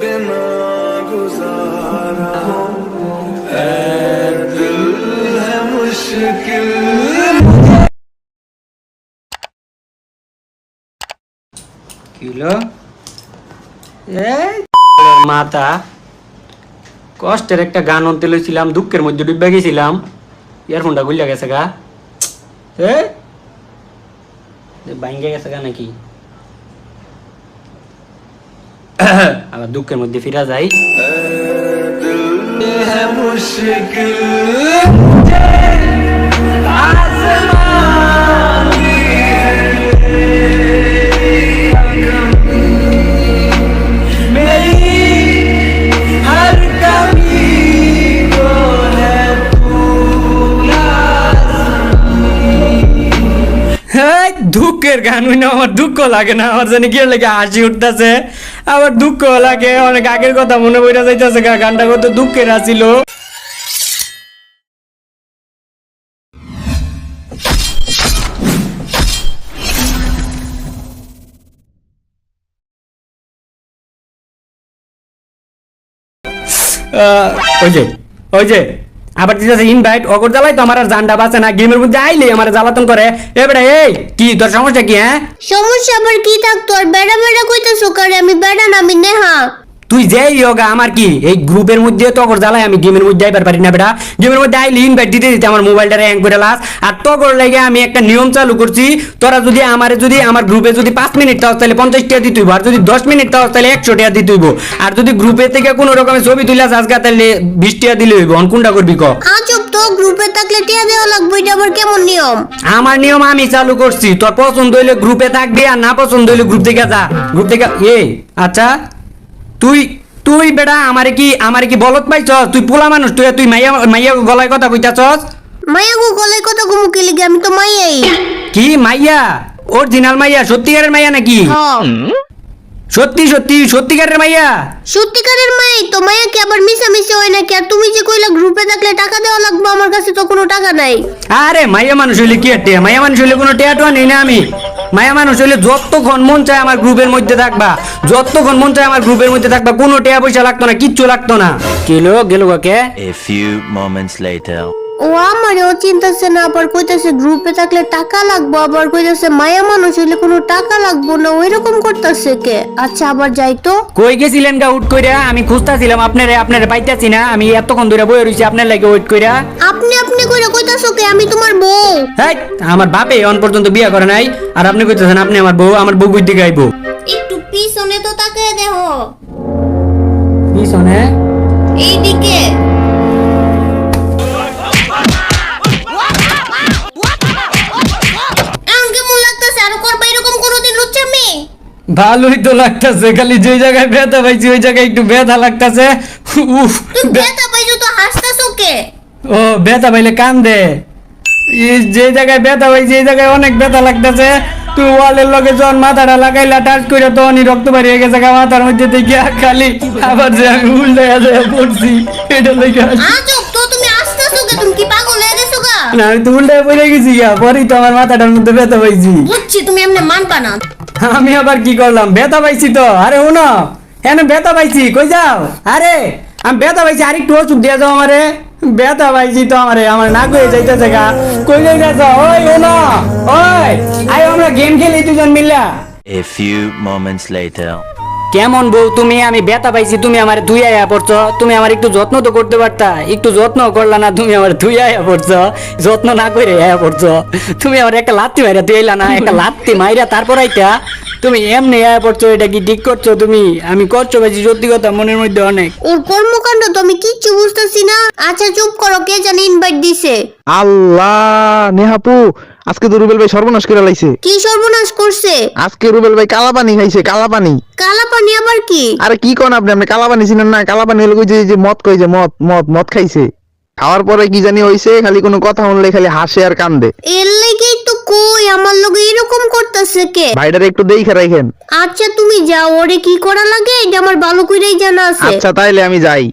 बिना गुजारा है दिल है मुश्किल কিলো এই মাথা কষ্টের একটা গান অন্তে লইছিলাম দুঃখের মধ্যে ডুববে গেছিলাম ইয়ারফোনটা গুলিয়া গেছে গা এ বাইঙ্গে গেছে গা নাকি আবার দুঃখের মধ্যে ফিরা যাই दिल দুঃখের গান হইনা আমার দুঃখ লাগে না। আমার জানি কি লাগে, হাসি উঠতেছে। আবার দুঃখ লাগে, অনেক আগের কথা মনে পড়ে যাইতেছে গানটা কত দুঃখের আসিল ওই যে ওই যে। আবার দিতেছে ইনভাইট অগর জ্বালাই তো আমার আর জানটা বাঁচে না, গেমের মধ্যে আইলে আমার জ্বালাতন করে। এ বেড়া এই, কি, তোর সমস্যা কি হ্যাঁ? সমস্যা আবার কি থাক, তোর বেড়া বেড়া কইতেছো কারে, আমি বেড়া না, আমি নেহা। তুই যেই যোগা আমার কি? এই গ্রুপের মধ্যে তকর জ্বালাই আমি গেমের মধ্যে আইবার পারি না বেটা। গেমের মধ্যে আইলে ইনভাইট দিতে দিতে আমার মোবাইলটা হ্যাং করে লাস। আর তকর লেগে আমি একটা নিয়ম চালু করছি তোরা যদি আমার যদি আমার গ্রুপে যদি পাঁচ মিনিট থাকস তাহলে পঞ্চাশ টাকা দিতে হইব আর যদি দশ মিনিট থাকস তাহলে একশো টাকা দিতে হইব আর যদি গ্রুপে থেকে কোনো রকমের ছবি তুলে আজকা তাহলে বিশ টাকা দিলে হইব। অন কোনটা করবি ক? আজব তো গ্রুপে থাকলে টিয়া দেওয়া লাগবে এটা আবার কেমন নিয়ম? আমার নিয়ম আমি চালু করছি। তোর পছন্দ হইলে গ্রুপে থাকবি আর না পছন্দ হইলে গ্রুপ থেকে যা। গ্রুপ থেকে এ আচ্ছা। তুই তুই বেটা আমারে কি আমারে কি বলত পাইছস? তুই পোলা মানুষ তুই তুই মাইয়া মাইয়া গলায় কথা কইতাছস? মাইয়া গো গলায় কথা ঘুমু কি লিগে? আমি তো মাইয়াই। কি মাইয়া? অরিজিনাল মাইয়া সত্যিকারের মাইয়া নাকি? সত্যি সত্যি সত্যিকারের মাইয়া? সত্যিকারের মাই তো মাইয়া কি আবার মিশামিশি হয় নাকি? আর তুমি যে কইলা গ্রুপে থাকলে টাকা দেওয়া লাগবে আমার কাছে তো কোনো টাকা নাই। আরে মাইয়া মানুষ হইলে কি আর টেয়া? মাইয়া মানুষ হইলে কোনো টেয়া টোয়া নেই না আমি? মায়া মানুষ হইলে যতক্ষণ মন চায় আমার গ্রুপের মধ্যে থাকবা যতক্ষণ মন চায় আমার গ্রুপের মধ্যে থাকবা কোনো টেয়া পয়সা লাগতো না কিচ্ছু লাগতো না। গেলো গেল কাকে? A few moments later. ও আমারে ও চিন্তাছে না আবার কইতাছে গ্রুপে থাকলে টাকা লাগবে আবার কইতাছে মায়া মানুষ হইলে কোনো টাকা লাগবো না ওই রকম করতেছে কে? আচ্ছা আবার যাই তো। কই গেছিলেন গা উঠ কইরা? আমি খুঁজতাছিলাম আপনারে আপনারে পাইতাছি না আমি এতক্ষণ ধরে বয়ে রইছি আপনার লাগে ওয়েট কইরা। আপনি কইরা কইতাছো কে? আমি তোমার বউ। হেই আমার বাপে অন পর্যন্ত বিয়া করে নাই। আর আপনি কইতেছেন আপনি আমার বউ আমার বউ বুঝতে গাইবো। একটু পিছনে তো তাকায় দেখো। শোনে এইদিকে। ভালোই তো লাগতাছে খালি যে জায়গায় ব্যথা পাইছি ওই জায়গায় একটু ব্যথা লাগতাছে। উফ ব্যথা পাইছো তো হাসতেছো কে? ও ব্যথা পাইলে কান্দে। এই যে জায়গায় ব্যথা পাইছি এই জায়গায় অনেক ব্যথা লাগতেছে তুই ওয়ালের লগে যখন মাথাটা লাগাইলা টাচ করে তখনই রক্ত বেরিয়ে গেছে মাথার মধ্যে থেকে খালি আবার যে আমি উল্টে যায় পড়ছি এটা লেগে হয়ে গেছো না আমি তো উল্টে পড়ে গেছি গা পরেই তো আমার মাথাটার মধ্যে ব্যথা পাইছি। বুঝছি তুমি এমনি মানবা না। আমি আবার কি করলাম? ব্যথা পাইছি তো আরে উনো হ্যাঁ ব্যথা পাইছি? কই যাও? আরে আমি ব্যথা পাইছি আরেকটু ওষুধ দিয়ে যাও আমারে। ব্যথা পাইছি তো আমারে আমার না কয়ে যাইতেছে গা। কই যাইতেছ? ওই উনো ওই। আই আমরা গেম খেলি দুজন মিল্লা। A few moments later. কেমন বউ তুমি? আমি ব্যথা পাইছি তুমি আমার ধুই আয়া পড়ছো। তুমি আমার একটু যত্ন তো করতে পারতা। একটু যত্ন করলা না তুমি আমার ধুই আয়া পড়ছো। যত্ন না করে আয়া পড়ছো। তুমি আমার একটা লাত্তি মাইরা তুই না একটা লাত্তি মাইরা তারপর আইতা। তুমি এমনি আয়া পড়ছো এটা কি ঠিক করছ তুমি? আমি করছ পাইছি সত্যি কথা মনের মধ্যে অনেক। ওর কর্মকাণ্ড তো আমি কিচ্ছু বুঝতেছি না। আচ্ছা চুপ করো কে জানি ইনভাইট দিছে? আল্লাহ নেহাপু আজকে তো রুবেল ভাই সর্বনাশ করে লাইছে। কি সর্বনাশ করছে? আজকে রুবেল ভাই কালা পানি খাইছে কালা পানি কালা পানি আবার কি? আরে কি কোন আপনি আপনি কালা পানি চিনেন না? কালা পানি হলো যে যে মদ কই যে মদ মদ মদ খাইছে। খাওয়ার পরে কি জানি হইছে খালি কোনো কথা শুনলে খালি হাসে আর কান্দে। এর লেগেই তো কই? আমার লগে এরকম করতেছে কে? ভাইটারে একটু দেখে রাখেন। আচ্ছা তুমি যাও ওরে কি করা লাগে? এটা আমার ভালো কইরাই জানা আছে। আচ্ছা তাইলে আমি যাই।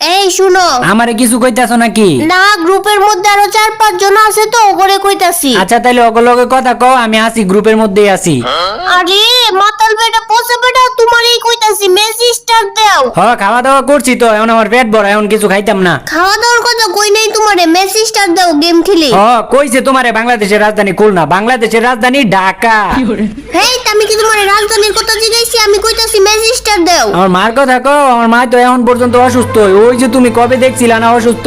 এই শুনো। আমারে কিছু কইতাছো নাকি? না গ্রুপের মধ্যে আরও চার পাঁচ জন আছে তো ওরে কইতাছি। আচ্ছা তাইলে ওগুলোকে কথা কও আমি আছি গ্রুপের মধ্যেই আছি। আরে মাতাল বেটা পচা বেটা তোমার এই কইতাছি মেস হ খাওয়া দাওয়া করছি তো এখন আমার পেট বড় এখন কিছু খাইতাম না। খাওয়া দাওয়ার কথা কই নাই তোমারে মেসেজ স্টার দাও গেম খেলি। হ কইছে তোমারে বাংলাদেশের রাজধানী খুলনা বাংলাদেশের রাজধানী ঢাকা। হেই আমি কি তোমার রাজধানীর কথা জিজ্ঞাসি আমি কইতাছি মেসেজ স্টার দাও। আমার মার কথা কও আমার মা তো এখন পর্যন্ত অসুস্থ। ওই যে তুমি কবে দেখছিলা না অসুস্থ?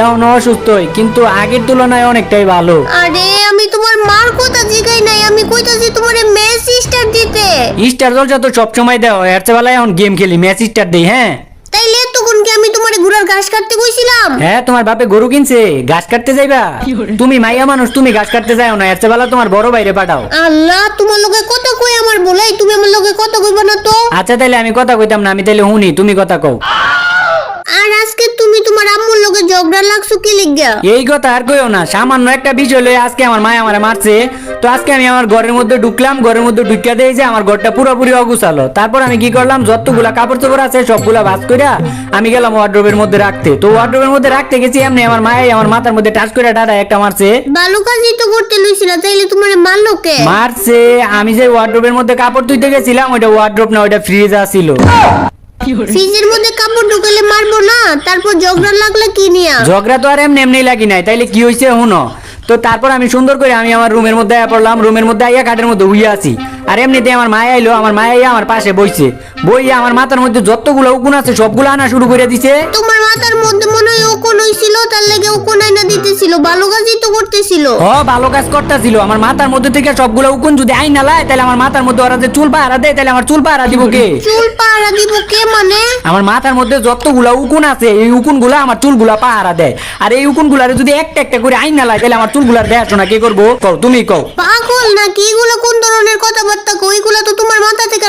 এখন অসুস্থই কিন্তু আগের তুলনায় অনেকটাই ভালো। আরে আমি তোমার মার কথা জিগাই নাই আমি কইতাছি তোমারে মেসেজ স্টার দিতে। স্টার জলসা তো সবসময় হয় এর চেয়ে বেলায় এখন গেম খেলি ম্যাচ স্টার দেই হ্যাঁ? তাইলে তখন কি আমি তোমারে ঘোড়ার ঘাস কাটতে কইছিলাম? হ্যাঁ তোমার বাপে গরু কিনছে ঘাস কাটতে যাইবা? তুমি মাইয়া মানুষ তুমি ঘাস কাটতে যাও না এর চেয়ে বেলা তোমার বড় বাইরে পাঠাও। আল্লাহ তোমার লগে কত কই আমার বলাই তুমি আমার লগে কত কইবা না তো। আচ্ছা তাহলে আমি কথা কইতাম না আমি তাহলে হুনি তুমি কথা কও। আর আজকে তুমি তোমার আম্মুর লগে ঝগড়া লাগছো কি লিগা? এই কথা আর কইও না সামান্য একটা বিষয় লয়ে আজকে আমার মায় আমারে মারছে। তো আজকে আমি আমার ঘরের মধ্যে ঢুকলাম ঘরের মধ্যে ঢুকিয়া দিয়ে যে আমার ঘরটা পুরোপুরি অগুছালো। তারপর আমি কি করলাম যতগুলা কাপড় চোপড় আছে সবগুলা ভাজ কইরা আমি গেলাম ওয়ার্ড্রোবের মধ্যে রাখতে। তো ওয়ার্ড্রোবের মধ্যে রাখতে গেছি এমনি আমার মায় আমার মাথার মধ্যে টাচ করে ডাটা একটা মারছে। ভালো কাজই তো করতে লইছিলা তাইলে তোমারে মারলো কে? মারছে আমি যে ওয়ার্ড্রোবের মধ্যে কাপড় ধুইতে গেছিলাম ওইটা ওয়ার্ড্রোব না ওইটা ফ্রিজ আছিল। ফ্রিজের মধ্যে কাপড় ঢুকালে মারবো না তারপর ঝগড়া লাগলে কি নিয়া? ঝগড়া তো আর এমনি এমনি লাগি নাই তাইলে কি হয়েছে হুনো? তো তারপর আমি সুন্দর করে আমি আমার রুমের মধ্যে আয়া পড়লাম রুমের মধ্যে আইয়া কাঠের মধ্যে উইয়া আছি। আর এমনিতে আমার মায় আইলো আমার মায় আইয়া আমার পাশে বইছে। বইয়া আমার মাথার মধ্যে যতগুলো উকুন আছে সবগুলো আনা শুরু করে দিছে। তোমার মাথার মধ্যে মনে হয় ওকন হইছিল তার লেগে ওকন আইনা দিতেছিল ভালো কাজই তো করতেছিল। হ ভালো কাজ করতেছিল। আমার মাথার মধ্যে থেকে সবগুলো উকুন যদি আইন লাই তাহলে আমার মাথার মধ্যে ওরা যে চুল পাহারা দেয় তাহলে আমার চুল পাহারা দিব কে? চুল পাড়া দিব কে মানে? আমার মাথার মধ্যে যতগুলা উকুন আছে এই উকুনগুলা আমার চুলগুলা পাহারা দেয়। আর এই উকুন গুলারে যদি একটা একটা করে আইন লাই তাহলে আমার চুলগুলার দেখাশোনা কে করব? কও তুমি কও। পাগল না কি এগুলো কোন ধরনের কথাবার্তা কই এগুলো তো তোমার মাথা থেকে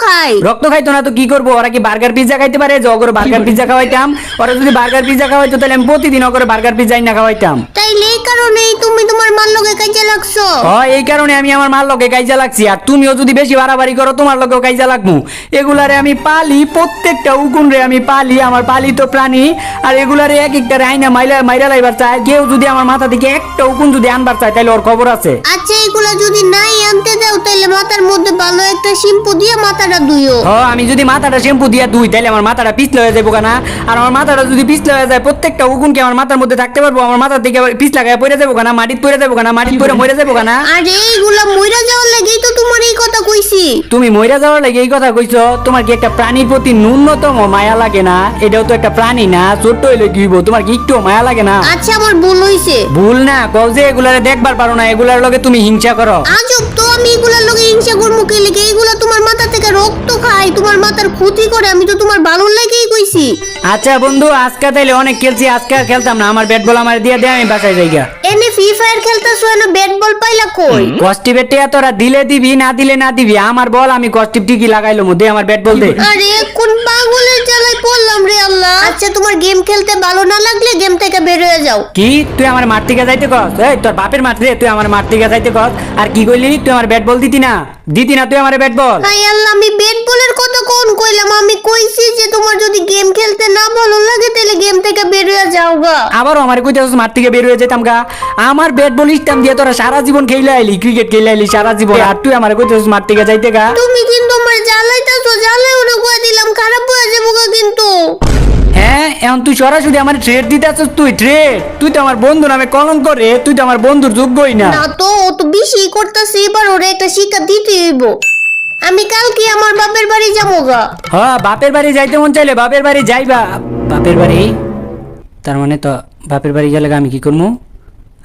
রক্ত খায় রক্ত খাইতো না তো কি করব? ওরা কি বার্গার পিজ্জা খাইতে পারে? যে অগরে বার্গার পিজ্জা খাওয়াইতাম ওরা যদি বার্গার পিজ্জা খাওয়াইতো তাহলে আমি প্রতিদিন অগরে বার্গার পিজ্জা না খাওয়াইতাম। তাইলে এই কারণেই তুমি তোমার মার লগে কাজে লাগছো। ও এই কারণে আমি আমার মার লগে কাইজা লাগছি। আর তুমিও যদি বেশি বাড়াবাড়ি করো তোমার লগেও কাইজা লাগবো। এগুলারে আমি পালি প্রত্যেকটা উকুন রে আমি পালি আমার পালিত প্রাণী। আর এগুলারে এক একটা রাইনা মাইলা মাইরা লাইবার চায়। কেউ যদি আমার মাথা থেকে একটা উকুন যদি আনবার চায় তাহলে ওর খবর আছে। আচ্ছা এগুলা যদি নাই আনতে দাও তাহলে মাথার মধ্যে ভালো একটা শ্যাম্পু দিয়ে মাথাটা ধুইও আমি যদি মাথাটা শ্যাম্পু দিয়ে তাহলে আমার মাথাটা পিছলে হয়ে যাব না আর আমার মাথাটা যদি পিছলে হয়ে যায় প্রত্যেকটা উকুন আমার মাথার মধ্যে থাকতে পারব আমার মাথা থেকে আবার পিছ লাগায় পড়ে যাব না মাটিত পড়ে যাব না মাটিত পড়ে মরে যাব না আর এইগুলা মইরা যাওয়ার লাগেই তো তোমার এই কথা কইছি। তুমি মইরা যাওয়ার লাগে এই কথা কইছো তোমার কি একটা প্রাণীর প্রতি ন্যূনতম মায়া লাগে না? এটাও তো একটা প্রাণী না ছোট্ট হইলে কি হইবো? তোমার কি একটু মায়া লাগে না? আচ্ছা আমার ভুল হইছে। ভুল না কও যে এগুলারে দেখবার পারো না এগুলার লগে তুমি হিংসা করো। আজব তো। আমি এগুলার লগে হিংসা করব কে লেগে? এইগুলা তোমার মাথা থেকে রক্ত খায়, তোমার মাথার ক্ষতি করে, আমি তো তোমার ভালো লাগেই কইছি। আচ্ছা বন্ধু, আজকে তাইলে অনেক খেলছি, আজকে খেলতাম না, আমার ব্যাট বল আমার দিয়ে দে, আমি বাসায় যাই গা এনে ফ্রি ফায়ার খেলতেছো এনে ব্যাট বল পাইলা কই? কষ্টি বেটে তোরা দিলে দিবি না দিলে না দিবি। আমার বল আমি কষ্টিপ ঠিকই লাগাইলো দে আমার ব্যাট বল দে। আরে কোন পাগলের জ্বালায় পড়লাম রে আল্লাহ? আচ্ছা তোমার গেম খেলতে ভালো না লাগলে গেম থেকে বের হয়ে যাও। কি? তুই আমার মাঠ থেকে যাইতে কস? এই তোর বাপের মাঠ রে তুই আমার মাঠ থেকে যাইতে কস। আর কি কইলি? তুই আমার ব্যাট বল দিতি না? দিতি না তুই আমার ব্যাট বল হাই আল্লাহ আমি ব্যাট বলের কথা কোন কইলাম? আমি কইছি যে তোমার যদি গেম খেলতে না ভালো লাগে তাহলে গেম থেকে বের হয়ে যাও গা। আবারও আমার কইতে মাঠ থেকে বের হয়ে যেতাম গা। আমার ব্যাট বল ইস্টাম দিয়ে তোরা সারা জীবন খেলে আইলি ক্রিকেট খেলে আইলি সারা জীবন। আর তুই আমার কইতে মাঠ থেকে যাইতে গা। তুমি কিন্তু আমার জ্বালাইতাছো জ্বালাই ওরে কয়ে দিলাম খারাপ হয়ে যাব গা কিন্তু। হ্যাঁ এখন তুই সরাসরি আমার ট্রেড দিতে আসছিস তুই ট্রেড তুই তো আমার বন্ধু নামে কলঙ্ক রে তুই তো আমার বন্ধুর যোগ্যই না। না তো ও তো বেশি করতেছে এবার ওরে একটা শিক্ষা দিতে হইব। আমি কালকে আমার বাপের বাড়ি যাব গা। হ্যাঁ বাপের বাড়ি যাইতে মন চাইলে বাপের বাড়ি যাইবা। বাপের বাড়ি? তার মানে তো বাপের বাড়ি গেলে আমি কি করব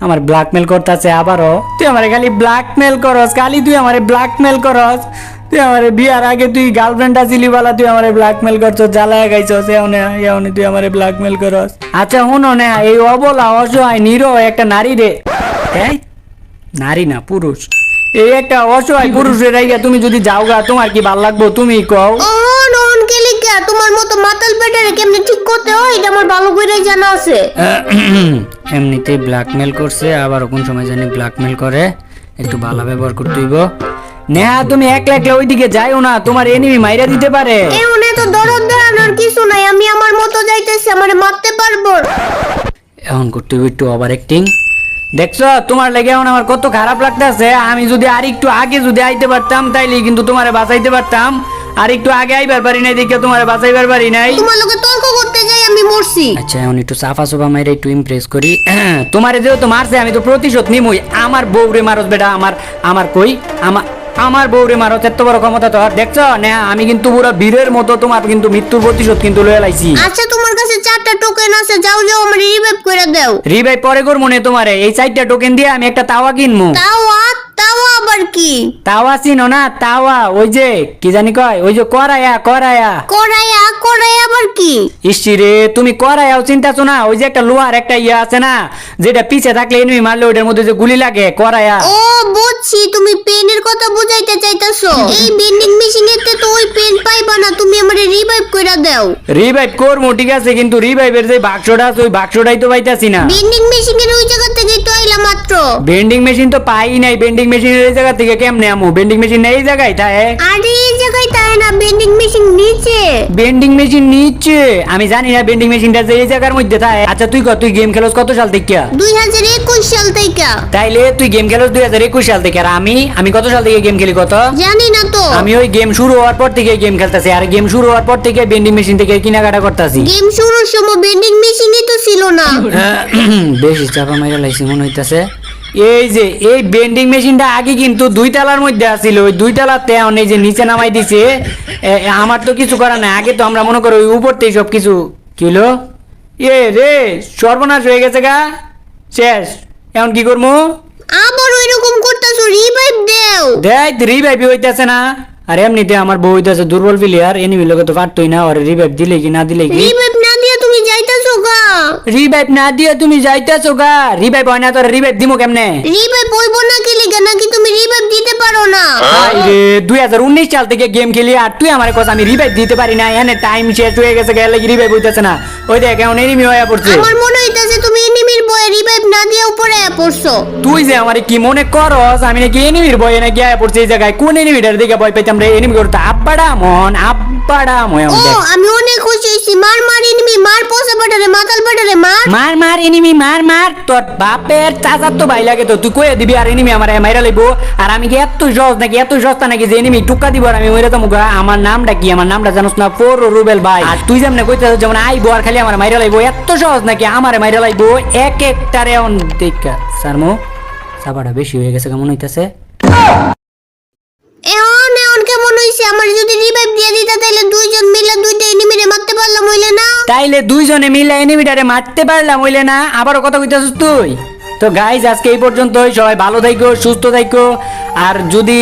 আমার ব্ল্যাকমেল করতেছে আবারও। তুই আমার খালি ব্ল্যাকমেল করস, খালি তুই আমার ব্ল্যাকমেল করস। তুই আমার বিয়ার আগে তুই গার্লফ্রেন্ড আছিলি বলা তুই আমার ব্ল্যাকমেল করছস, জ্বালায় গাইছস এমনে এমনে তুই আমার ব্ল্যাকমেল করস। আচ্ছা হুনো না, এই অবলা, অসহায় নিরো একটা নারী রে। এই, নারী না, পুরুষ। এই একটা অসহায় পুরুষের রাইগা তুমি যদি যাও গা তোমার কি ভালো লাগবো তুমি কও? তোমার মতো মাতাল পেটারে কেমনে ঠিক করতে হয়? এটা আমার ভালো করে জানা আছে। এমনিতে ব্ল্যাকমেল করছে আবার কোন সময় জানি ব্ল্যাকমেল করে। একটু ভালো ব্যবহার করতে হইব। নেহা তুমি একলা একলা ওইদিকে যাইও না তোমার এনিমি মাইরা দিতে পারে। এত দরদ দাঁড়ানোর কিছু নাই আমি আমার মতো যাইতেছি আমার মারতে পারব। এখন করতে হইব একটু ওভার অ্যাক্টিং দেখছ তোমার লেগে এখন আমার কত খারাপ লাগতেছে আমি যদি আর একটু আগে যদি আইতে পারতাম তাইলে কিন্তু তোমারে বাঁচাইতে পারতাম। আর একটু আগে আইবার পারি নাই দেখে তোমার বাঁচাইবার পারি নাই। তোমার লোকে তর্ক করতে যাই আমি মরছি। আচ্ছা এখন একটু সাফা সোফা মাইরে একটু ইমপ্রেস করি। তোমারে যেহেতু মারছে আমি তো প্রতিশোধ নিমই। আমার বউরে মারত বেটা আমার আমার কই? আমার আমার বউরে মারত এত বড় ক্ষমতা তো দেখছ? না আমি কিন্তু পুরো বীরের মতো তোমার কিন্তু মৃত্যুর প্রতিশোধ কিন্তু লয়ে লাইছি। আচ্ছা তোমার কাছে চারটা টোকেন আছে যাও যাও আমার রিভাইভ করে দাও। রিভাই পরে কর মনে তোমারে। এই চারটা টোকেন দিয়ে আমি একটা তাওয়া কিনবো। তাওয়া তাওয়া আবার কি? তাওয়া চিনো না? তাওয়া ওই যে কি জানি কয়? ওই যে করায়া করায়া। কড়াইয়া কড়াই আবার কি? ইসি রে তুমি করায়াও চিন্তাছো না? ওই যে একটা লোহার একটা ইয়ে আছে না যেটা পিছে থাকলে এনিমি মারলে ওইটার মধ্যে যে গুলি লাগে করায়া। ও বুঝছি তুমি পেনের কথা বুঝাইতে চাইতাছো। এই বেন্ডিং মেশিনেতে তো ওই পেন পাইবা না তুমি আমারে রিভাইভ কইরা দাও। রিভাইভ করব ঠিক আছে কিন্তু রিভাইভের যে বাক্সটা আছে ওই বাক্সটাই তো পাইতাছি না। বেন্ডিং মেশিনের ওই জায়গা থেকেই তো আইলা মাত্র। বেন্ডিং মেশিন তো পাই নাই বেন্ডিং মেশিনের এই জায়গা থেকে কেমনে আমু বেন্ডিং মেশিন এই জায়গায় তাই? আরে এই জায়গায় তাই না বেন্ডিং মেশিন নিচে। বেন্ডিং মেশিন নিচ্ছে আমি জানি না বেন্ডিং মেশিনটা যে এই জায়গার মধ্যে তাই? আচ্ছা তুই কত তুই গেম খেলোস কত সাল থেকে? দুই হাজার একুশ সাল থেকে। তাইলে তুই গেম খেলোস দুই হাজার একুশ সাল থেকে। আর আমি আমি কত সাল থেকে গেম খেলি কত? জানি না তো। আমি ওই গেম শুরু হওয়ার পর থেকে গেম খেলতেছি আর গেম শুরু হওয়ার পর থেকে বেন্ডিং মেশিন থেকে কেনাকাটা করতেছি। গেম শুরুর সময় বেন্ডিং মেশিনই তো ছিল না। বেশি চাপা মাইরা লাইছি মনে হইতাছে। এই যে এই বেন্ডিং মেশিনটা আগে কিন্তু দুই তলার মধ্যে আছিল ওই দুই তলাতে এখন এই যে নিচে নামাই দিছে আমার তো কিছু করার নাই। আগে তো আমরা মনে করি ওই উপরতেই সব কিছু কি হলো? এ রে সর্বনাশ হয়ে গেছে গা। শেষ। এখন কি করব আবার ওইরকম করতেছো রিভাইভ দেও। দেখ রিভাইভ হইতেছে না। আর এমনিতে আমার বউ হইতেছে দুর্বল প্লেয়ার এনিমি লোকে তো পারতোই না আর রিভাইভ দিলে কি না দিলে কি? রিভাইভ না দিয়ে তুমি যাইতাছো গা রিভাইভ না দিয়ে তুমি যাইতেছো গা। রিভাইভ হয় না তোর রিভাইভ দিমো কেমনে? রিভাইভ হইব না কি লিগা নাকি তুমি রিভাইভ দিতে পারো না? রে দুই হাজার উনিশ সাল থেকে গেম খেলি আর তুই আমার কথা আমি রিভাইভ দিতে পারি না এনে টাইম শেষ হয়ে গেছে গেলে রিভাইভ হইতেছে না? ওই দেখ এখন এনিমি হয়ে পড়ছে। আমার মনে হইতাছে তুমি এনিমির বয়ে রিভাইভ না দিয়ে উপরে আয়া পড়ছো। তুই যে আমার কি মনে করস আমি নাকি এনিমির বই নাকি আয়া পড়ছে এই জায়গায়। কোন এনিমিটার দিকে ভয় পাইতাম রে? এনিমি করতে? আব্বাডা মন আব্বাডা মন ও আমি অনেক খুশি হইছি মার মার মার পোষা পাটারে মাতাল পাটারে মার। মার মার এনিমি মার মার। তোর বাপের চাচার তো ভাই লাগে তো, তুই কয়ে দিবি আর এনিমি আমার মাইরা লইবো? আর আমি কি এত সহজ নাকি, এত সস্তা নাকি যে এনিমি টুকা দিব আর আমি ওইরা তো আমার নামটা কি? আমার নামটা জানোস না? ফোর রুবেল ভাই। আর তুই যেমন কইতে যেমন আইবো আর খালি আমার মাইরা লাইবো, এত সহজ নাকি আমারে মাইরা লাইবো? এক একটারে অন দেখা সারমো সাবাটা বেশি হয়ে গেছে কেমন হইতাছে এখন এখন কেমন হইছে আমার যদি রিভাইভ দিয়ে দিতা, তাইলে দুইজন মিলে দুইটা এনিমিরে মারতে পারলাম, হইলে না? তাইলে দুইজনে মিলে এনিমিটারে মারতে পারলাম, হইলে না? আবারও কথা কইতাছিস তুই? তো গাইজ আজকে এই পর্যন্তই। সবাই ভালো থাইকো, সুস্থ থাইকো। আর যদি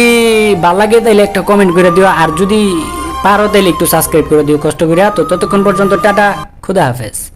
ভালো লাগে, তাইলে একটা কমেন্ট করে দিও। আর যদি পারো, তাইলে একটু সাবস্ক্রাইব করে দিও, কষ্ট করে তো ততক্ষণ পর্যন্ত টাটা, খুদা হাফেজ।